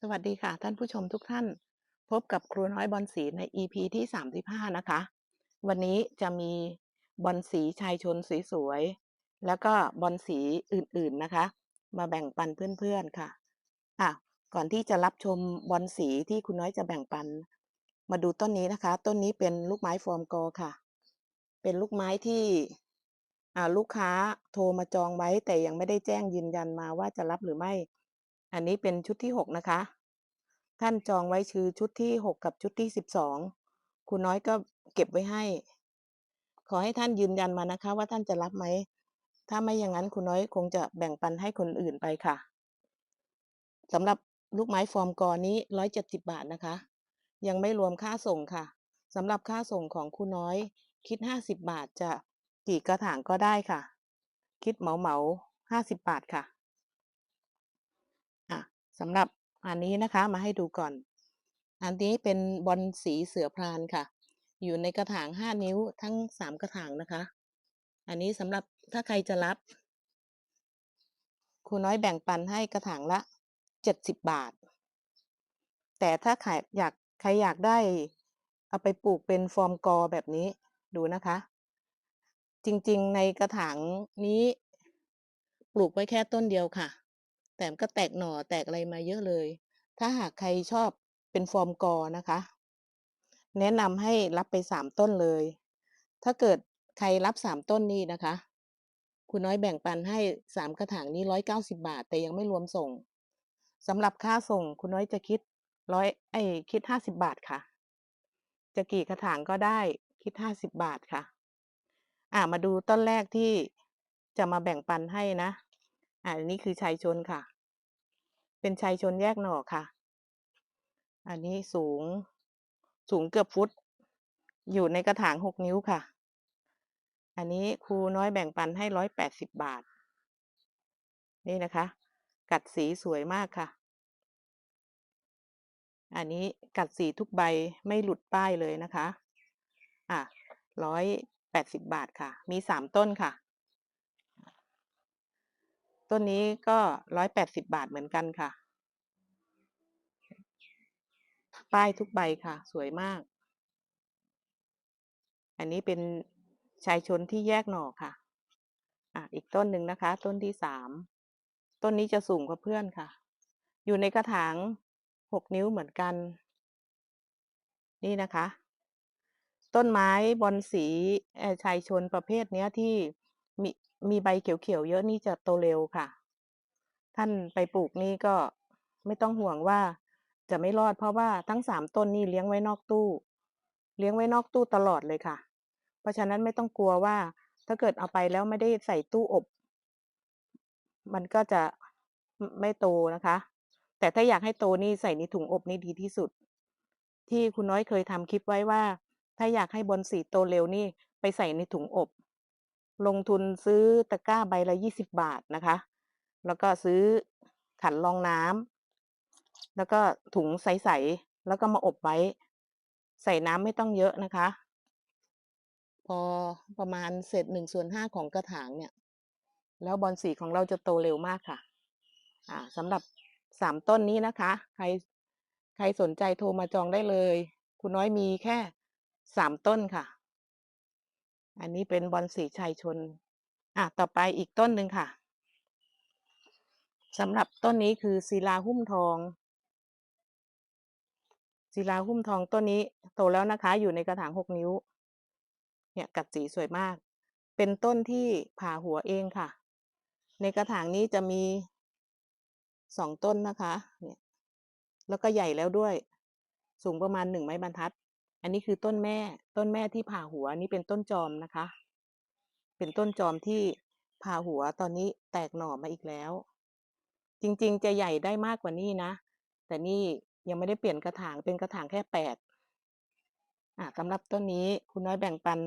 สวัสดีค่ะ ท่านผู้ชมทุกท่าน พบกับครูน้อยบอลสีใน EP ที่ 35 นะคะ วันนี้จะมีบอลสีชายชนสวยๆ แล้วก็บอลสีอื่นๆนะคะ มาแบ่งปันเพื่อนๆค่ะอะ ก่อนที่จะรับชมบอลสีที่คุณน้อยจะแบ่งปัน มาดูต้นนี้นะคะ ต้นนี้เป็นลูกไม้ฟอร์มกอค่ะ เป็นลูกไม้ที่อ่าลูกค้าโทรมาจองไว้แต่ยังไม่ได้แจ้งยืนยันมาว่าจะรับหรือไม่ อันนี้เป็นชุดที่ 6 นะคะ ท่านจองไว้คือชุดที่ 6 กับชุดที่ 12 คุณน้อยก็เก็บไว้ให้ ขอให้ท่านยืนยันมานะคะ ว่าท่านจะรับไหม ถ้าไม่อย่างนั้นคุณน้อยคงจะแบ่งปันให้คนอื่นไปค่ะสำหรับลูกไม้ฟอร์มกอนี้ 170 บาทนะคะ ยังไม่รวมค่าส่งค่ะสำหรับค่าส่งของคุณน้อย คิด 50 บาทจะกี่กระถางก็ได้ค่ะ คิดเหมาเหมา50 บาทค่ะอะ สำหรับอันนี้นะคะมาให้ดูก่อน อันนี้เป็นบอลสีเสือพรานค่ะ อยู่ในกระถาง5นิ้วทั้ง3กระถางนะคะ อันนี้สำหรับถ้าใครจะรับครูน้อยแบ่งปันให้กระถางละ70บาท แต่ถ้าใครอยากใครอยากได้ เอาไปปลูกเป็นฟอร์มกอแบบนี้ดูนะคะ จริงๆในกระถางนี้ ปลูกไว้แค่ต้นเดียวค่ะ แต่ก็แตกหน่อแตกอะไรมาเยอะเลย ถ้าหากใครชอบเป็นฟอร์มกอนะคะ แนะนำให้รับไปสามต้นเลย ถ้าเกิดใครรับสามต้นนี้นะคะ คุณน้อยแบ่งปันให้สามกระถางนี้ร้อยเก้าสิบาท แต่ยังไม่รวมส่งสำหรับค่าส่งคุณน้อยจะคิดร้อยไอคิดห้าสิบบาทค่ะ จะกี่กระถางก็ได้คิดห้าสิบบาทค่ะ อ่ามาดูต้นแรกที่จะมาแบ่งปันให้นะ อ่านี่คือชายชนค่ะ เป็นชายชนแยกหน่อค่ะ อันนี้สูงสูงเกือบฟุต อยู่ในกระถางหกนิ้วค่ะ อันนี้ครูน้อยแบ่งปันให้ร้อยแปดสิบบาท นี่นะคะ กัดสีสวยมากค่ะ อันนี้กัดสีทุกใบไม่หลุดป้ายเลยนะคะ อะร้อยแปดสิบบาทค่ะ มีสามต้นค่ะ ต้นนี้ก็ร้อยแปดสิบบาทเหมือนกันค่ะ ป้ายทุกใบค่ะ สวยมาก อันนี้เป็นชายชนที่แยกหน่อค่ะ อะ อีกต้นหนึ่งนะคะ ต้นที่สาม ต้นนี้จะสูงกว่าเพื่อนค่ะ อยู่ในกระถางหกนิ้วเหมือนกัน นี่นะคะ ต้นไม้บอนสีชายชนประเภทเนี้ยที่มี มีใบเขียวๆเยอะนี่จะโตเร็วค่ะ ท่านไปปลูกนี่ก็ไม่ต้องห่วงว่าจะไม่รอดเพราะว่าทั้งสามต้นนี่เลี้ยงไว้นอกตู้ เลี้ยงไว้นอกตู้ตลอดเลยค่ะ เพราะฉะนั้นไม่ต้องกลัวว่า ถ้าเกิดเอาไปแล้วไม่ได้ใส่ตู้อบ มันก็จะไม่โตนะคะ แต่ถ้าอยากให้โตนี่ใส่ในถุงอบนี่ดีที่สุด ที่คุณน้อยเคยทำคลิปไว้ว่า ถ้าอยากให้บอนสีโตเร็วนี่ไปใส่ในถุงอบ ลงทุนซื้อตะกร้าใบละยี่สิบบาทนะคะ แล้วก็ซื้อขันรองน้ำแล้วก็ถุงใสๆแล้วก็มาอบไว้ ใส่น้ำไม่ต้องเยอะนะคะ พอประมาณเศษหนึ่งส่วนห้าของกระถางเนี่ย แล้วบอนสีของเราจะโตเร็วมากค่ะ อ่าสำหรับสามต้นนี้นะคะ ใครใครสนใจโทรมาจองได้เลย คุณน้อยมีแค่สามต้นค่ะ อันนี้เป็นบอลสีชายชน อะ ต่อไปอีกต้นหนึ่งค่ะสำหรับต้นนี้คือศิลาหุ้มทอง ศิลาหุ้มทองต้นนี้โตแล้วนะคะ อยู่ในกระถางหกนิ้ว เนี่ยกัดสีสวยมาก เป็นต้นที่ผ่าหัวเองค่ะ ในกระถางนี้จะมีสองต้นนะคะ เนี่ย แล้วก็ใหญ่แล้วด้วย สูงประมาณหนึ่งไม้บรรทัด อันนี้คือต้นแม่ต้นแม่ที่ผ่าหัวนี่เป็นต้นจอมนะคะ เป็นต้นจอมที่ผ่าหัวตอนนี้แตกหน่อมาอีกแล้ว จริงๆจะใหญ่ได้มากกว่านี้นะ แต่นี่ยังไม่ได้เปลี่ยนกระถางเป็นกระถางแค่แปดอ่าสำหรับต้นนี้คุณน้อยแบ่งปัน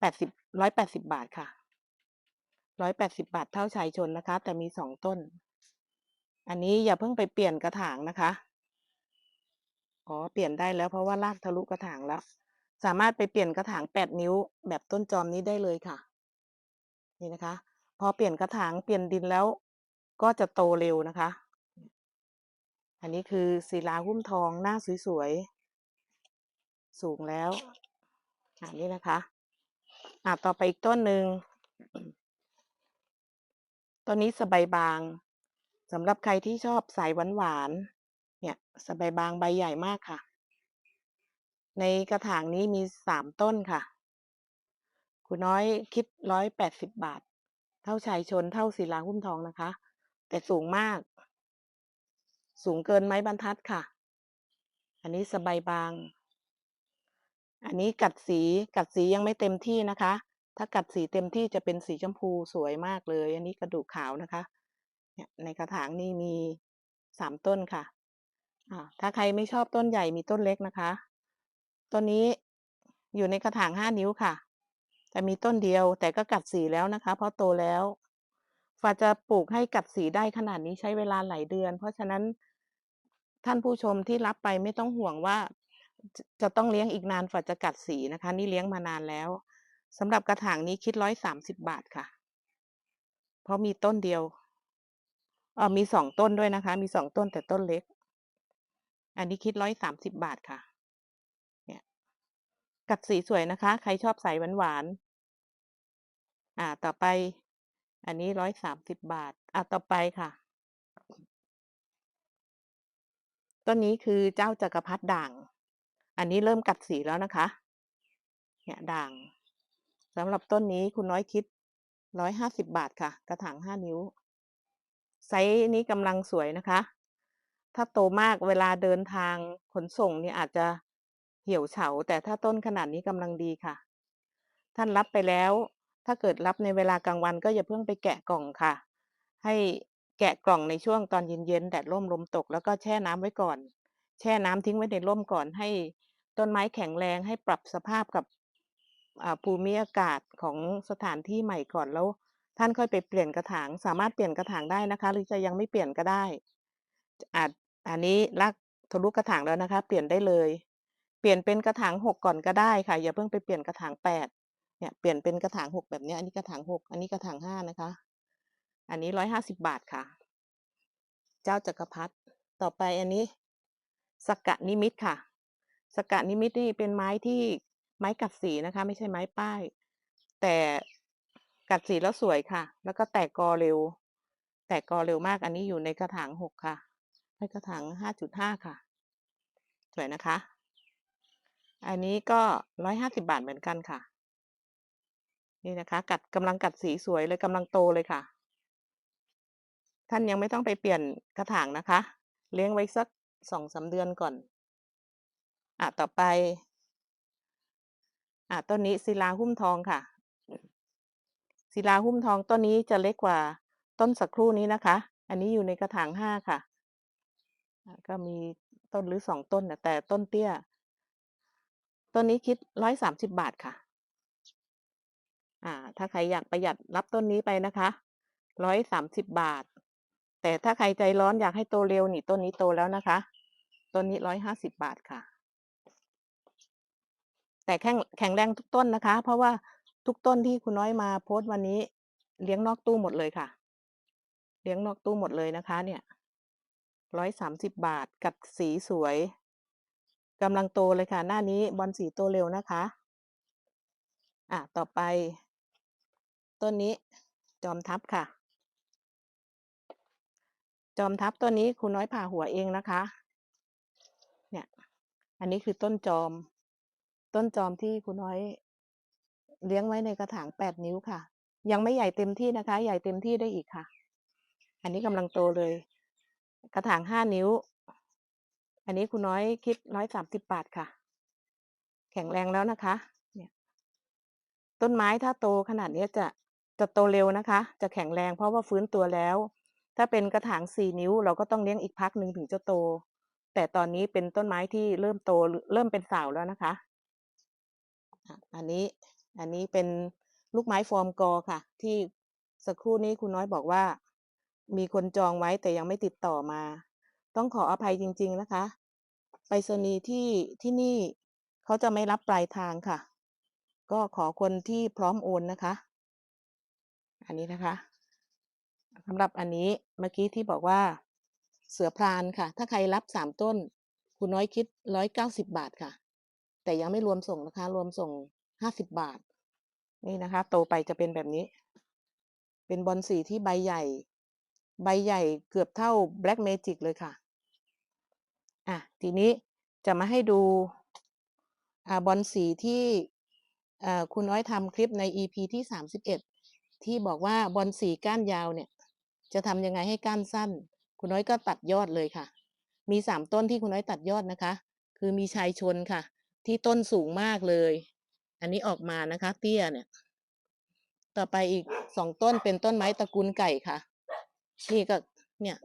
แปดสิบร้อยแปดสิบบาทค่ะร้อยแปดสิบาทเท่าชายชนนะคะ แต่มีสองต้น อันนี้อย่าเพิ่งไปเปลี่ยนกระถางนะคะ อ๋อเปลี่ยนได้แล้วเพราะว่าลากทะลุกระถางแล้ว สามารถไปเปลี่ยนกระถางแปดนิ้ว แบบต้นจอมนี้ได้เลยค่ะ นี่นะคะ พอเปลี่ยนกระถางเปลี่ยนดินแล้ว ก็จะโตเร็วนะคะ อันนี้คือศิลาหุ้มทองหน้าสวยๆสูงแล้วอันนี้นะคะอะต่อไปอีกต้นหนึ่งต้นนี้สบายบางสำหรับใครที่ชอบสายหวานๆ เนี่ยสบายบางใบใหญ่มากค่ะ ในกระถางนี้มีสามต้นค่ะคุณน้อยคิดร้อยแปดสิบบาท เท่าชายชนเท่าศิลาหุ้มทองนะคะ แต่สูงมาก สูงเกินไม้บรรทัดค่ะ อันนี้สบายบาง อันนี้กัดสีกัดสียังไม่เต็มที่นะคะ ถ้ากัดสีเต็มที่จะเป็นสีชมพูสวยมากเลย อันนี้กระดูกขาวนะคะเนี่ยในกระถางนี่มีสามต้นค่ะ ถ้าใครไม่ชอบต้นใหญ่มีต้นเล็กนะคะ ต้นนี้อยู่ในกระถางห้านิ้วค่ะ แต่มีต้นเดียวแต่ก็กัดสีแล้วนะคะ เพราะโตแล้วฝาจะปลูกให้กัดสีได้ขนาดนี้ใช้เวลาหลายเดือน เพราะฉะนั้นท่านผู้ชมที่รับไปไม่ต้องห่วงว่า จะจะต้องเลี้ยงอีกนานฝาจะกัดสีนะคะ นี่เลี้ยงมานานแล้วสำหรับกระถางนี้คิดร้อยสามสิบบาทค่ะ เพราะมีต้นเดียวเออมีสองต้นด้วยนะคะ มีสองต้นแต่ต้นเล็ก อันนี้คิดร้อยสามสิบบาทค่ะ เนี่ยกัดสีสวยนะคะ ใครชอบใส่หวานๆอ่า ต่อไป อันนี้ร้อยสามสิบบาท อ่าต่อไปค่ะ ต้นนี้คือเจ้าจักรพรรดิด่าง อันนี้เริ่มกัดสีแล้วนะคะ เนี่ยด่างสำหรับต้นนี้คุณน้อยคิดร้อยห้าสิบบาทค่ะ กระถางห้านิ้ว ไซส์นี้กำลังสวยนะคะ ถ้าโตมากเวลาเดินทางขนส่งเนี่ยอาจจะเหี่ยวเฉา แต่ถ้าต้นขนาดนี้กำลังดีค่ะ ท่านรับไปแล้ว ถ้าเกิดรับในเวลากลางวันก็อย่าเพิ่งไปแกะกล่องค่ะ ให้แกะกล่องในช่วงตอนเย็นๆแดดร่มลมตก แล้วก็แช่น้ำไว้ก่อน แช่น้ำทิ้งไว้ในร่มก่อนให้ต้นไม้แข็งแรงให้ปรับสภาพกับภูมิอากาศของสถานที่ใหม่ก่อนแล้ว ท่านค่อยไปเปลี่ยนกระถาง สามารถเปลี่ยนกระถางได้นะคะ หรือจะยังไม่เปลี่ยนก็ได้ อาจอันนี้รากทะลุกระถางแล้วนะคะ เปลี่ยนได้เลย เปลี่ยนเป็นกระถางหกก่อนก็ได้ค่ะ อย่าเพิ่งไปเปลี่ยนกระถางแปดเนี่ยเปลี่ยนเป็นกระถางหกแบบนี้อันนี้กระถางหกอันนี้กระถางห้านะคะ อันนี้ร้อยห้าสิบบาทค่ะ เจ้าจักรพรรดิต่อไปอันนี้สกกะนิมิตค่ะสกกะนิมิตนี่เป็นไม้ที่ไม้กัดสีนะคะ ไม่ใช่ไม้ป้าย แต่กัดสีแล้วสวยค่ะ แล้วก็แตกกอเร็ว แตกกอเร็วมากอันนี้อยู่ในกระถางหกค่ะ ในกระถางห้าจุดห้าค่ะ สวยนะคะ อันนี้ก็ร้อยห้าสิบาทเหมือนกันค่ะ นี่นะคะ กัดกำลังกัดสีสวยเลยกำลังโตเลยค่ะ ท่านยังไม่ต้องไปเปลี่ยนกระถางนะคะ เลี้ยงไว้สักสองสาเดือนก่อน อะ ต่อไป อะ ต้นนี้ศิลาหุ้มทองค่ะ ศิลาหุ้มทองต้นนี้จะเล็กกว่าต้นสักครู่นี้นะคะ อันนี้อยู่ในกระถางห้าค่ะ อะ ก็มีต้นหรือสองต้นน่ะ แต่ต้นเตี้ย ต้นนี้คิดร้อยสามสิบบาทค่ะ อ่า ถ้าใครอยากประหยัดรับต้นนี้ไปนะคะร้อยสามสิบบาท แต่ถ้าใครใจร้อนอยากให้โตเร็วนี่ต้นนี้โตแล้วนะคะ ต้นนี้ร้อยห้าสิบบาทค่ะ แต่แข็งแข็งแรงทุกต้นนะคะ เพราะว่าทุกต้นที่คุณน้อยมาโพสต์วันนี้ เลี้ยงนอกตู้หมดเลยค่ะ เลี้ยงนอกตู้หมดเลยนะคะ เนี่ย ร้อยสามสิบบาทกัดสีสวยกำลังโตเลยค่ะ หน้านี้บอลสีโตเร็วนะคะ อะ ต่อไป ต้นนี้จอมทัพค่ะ จอมทัพต้นนี้คุณน้อยผ่าหัวเองนะคะ เนี่ย อันนี้คือต้นจอม ต้นจอมที่คุณน้อย เลี้ยงไว้ในกระถางแปดนิ้วค่ะ ยังไม่ใหญ่เต็มที่นะคะ ใหญ่เต็มที่ได้อีกค่ะ อันนี้กำลังโตเลย กระถางห้านิ้ว อันนี้คุณน้อยคิดร้อยสามสิบบาทค่ะ แข็งแรงแล้วนะคะ เนี่ย ต้นไม้ถ้าโตขนาดนี้จะจะโตเร็วนะคะ จะแข็งแรงเพราะว่าฟื้นตัวแล้ว ถ้าเป็นกระถางสี่นิ้ว เราก็ต้องเลี้ยงอีกพักหนึ่งถึงจะโต แต่ตอนนี้เป็นต้นไม้ที่เริ่มโตเริ่มเป็นสาวแล้วนะคะ อันนี้อันนี้เป็นลูกไม้ฟอร์มกอค่ะ ที่สักครู่นี้คุณน้อยบอกว่า มีคนจองไว้แต่ยังไม่ติดต่อมา ต้องขออภัยจริง ๆนะคะ ไปรษณีย์ที่ที่นี่เขาจะไม่รับปลายทางค่ะ ก็ขอคนที่พร้อมโอนนะคะ อันนี้นะคะสำหรับอันนี้เมื่อกี้ที่บอกว่าเสือพรานค่ะ ถ้าใครรับสามต้น คุณน้อยคิดร้อยเก้าสิบบาทค่ะ แต่ยังไม่รวมส่งนะคะ รวมส่งห้าสิบบาท นี่นะคะ โตไปจะเป็นแบบนี้ เป็นบอลสีที่ใบใหญ่ ใบใหญ่เกือบเท่า Black Magic เลยค่ะ อะ ทีนี้จะมาให้ดูอบอลสีที่คุณน้อยทำคลิปใน EP ที่สามสิบเอ็ดที่บอกว่าบอลสีก้านยาวเนี่ย จะทำยังไงให้ก้านสั้น คุณน้อยก็ตัดยอดเลยค่ะ มีสามต้นที่คุณน้อยตัดยอดนะคะ คือมีชายชนค่ะ ที่ต้นสูงมากเลย อันนี้ออกมานะคะ เตี้ยเนี่ย ต่อไปอีกสองต้นเป็นต้นไม้ตระกูลไก่ค่ะ นี่ก็เนี่ย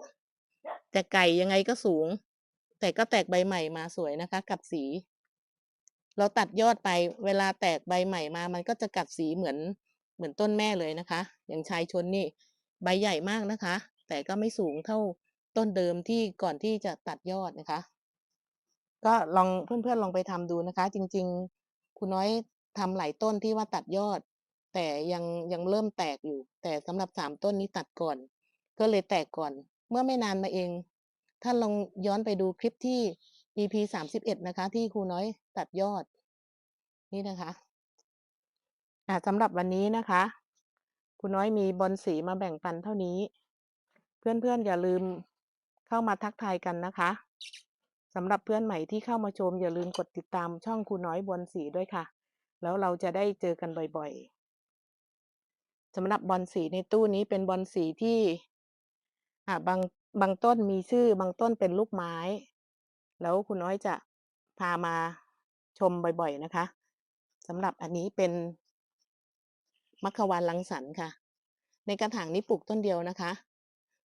แต่ไก่ยังไงก็สูง แต่ก็แตกใบใหม่มาสวยนะคะ กัดสี เราตัดยอดไปเวลาแตกใบใหม่มา มันก็จะกัดสีเหมือนเหมือนต้นแม่เลยนะคะ อย่างชายชนนี่ ใบใหญ่มากนะคะ แต่ก็ไม่สูงเท่าต้นเดิมที่ก่อนที่จะตัดยอดนะคะ ก็ลองเพื่อนๆลองไปทำดูนะคะ จริง ๆคุณน้อยทำหลายต้นที่ว่าตัดยอด แต่ยังยังเริ่มแตกอยู่ แต่สำหรับสามต้นนี้ตัดก่อน ก็เลยแตกก่อน เมื่อไม่นานมาเอง ท่านลองย้อนไปดูคลิปที่ EP สามสิบเอ็ดนะคะ ที่ครูน้อยตัดยอด นี่นะคะอ่าสำหรับวันนี้นะคะคุณน้อยมีบอลสีมาแบ่งปันเท่านี้ เพื่อนๆอย่าลืมเข้ามาทักทายกันนะคะสำหรับเพื่อนใหม่ที่เข้ามาชม อย่าลืมกดติดตามช่องครูน้อยบอลสีด้วยค่ะ แล้วเราจะได้เจอกันบ่อยๆสำหรับบอลสีในตู้นี้เป็นบอลสีที่ อ่า บาง บางต้นมีชื่อ บางต้นเป็นลูกไม้ แล้วคุณน้อยจะพามาชมบ่อย ๆ นะคะสำหรับอันนี้เป็นมัคควานลังสรรค์ค่ะ ในกระถางนี้ปลูกต้นเดียวนะคะ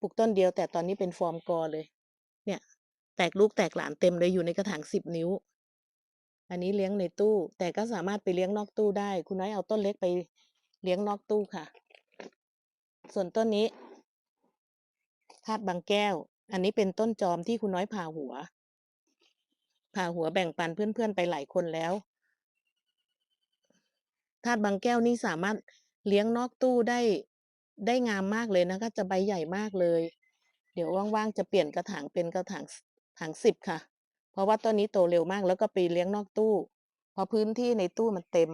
ปลูกต้นเดียวแต่ตอนนี้เป็นฟอร์มกอเลย เนี่ย แตกลูกแตกหลานเต็มเลยอยู่ในกระถางสิบนิ้ว อันนี้เลี้ยงในตู้ แต่ก็สามารถไปเลี้ยงนอกตู้ได้ คุณน้อยเอาต้นเล็กไปเลี้ยงนอกตู้ค่ะ ส่วนต้นนี้ ธาตุบางแก้ว อันนี้เป็นต้นจอมที่คุณน้อยผ่าหัว ผ่าหัวแบ่งปันเพื่อนๆไปหลายคนแล้วธาตุบางแก้วนี่สามารถเลี้ยงนอกตู้ได้ได้งามมากเลยนะคะ จะใบใหญ่มากเลย เดี๋ยวว่างๆจะเปลี่ยนกระถางเป็นกระถางถังสิบค่ะ เพราะว่าต้นนี้โตเร็วมากแล้วก็ไปเลี้ยงนอกตู้พราะพื้นที่ในตู้มันเต็ม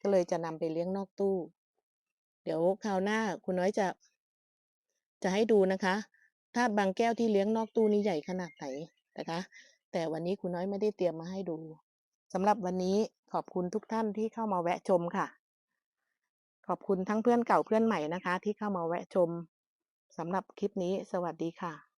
ก็เลยจะนำไปเลี้ยงนอกตู้ เดี๋ยวคราวหน้าคุณน้อยจะ จะให้ดูนะคะ ธาตุบางแก้วที่เลี้ยงนอกตู้นี้ใหญ่ขนาดไหนนะคะ แต่วันนี้คุณน้อยไม่ได้เตรียมมาให้ดูสำหรับวันนี้ขอบคุณทุกท่านที่เข้ามาแวะชมค่ะ ขอบคุณทั้งเพื่อนเก่าเพื่อนใหม่นะคะ ที่เข้ามาแวะชมสำหรับคลิปนี้สวัสดีค่ะ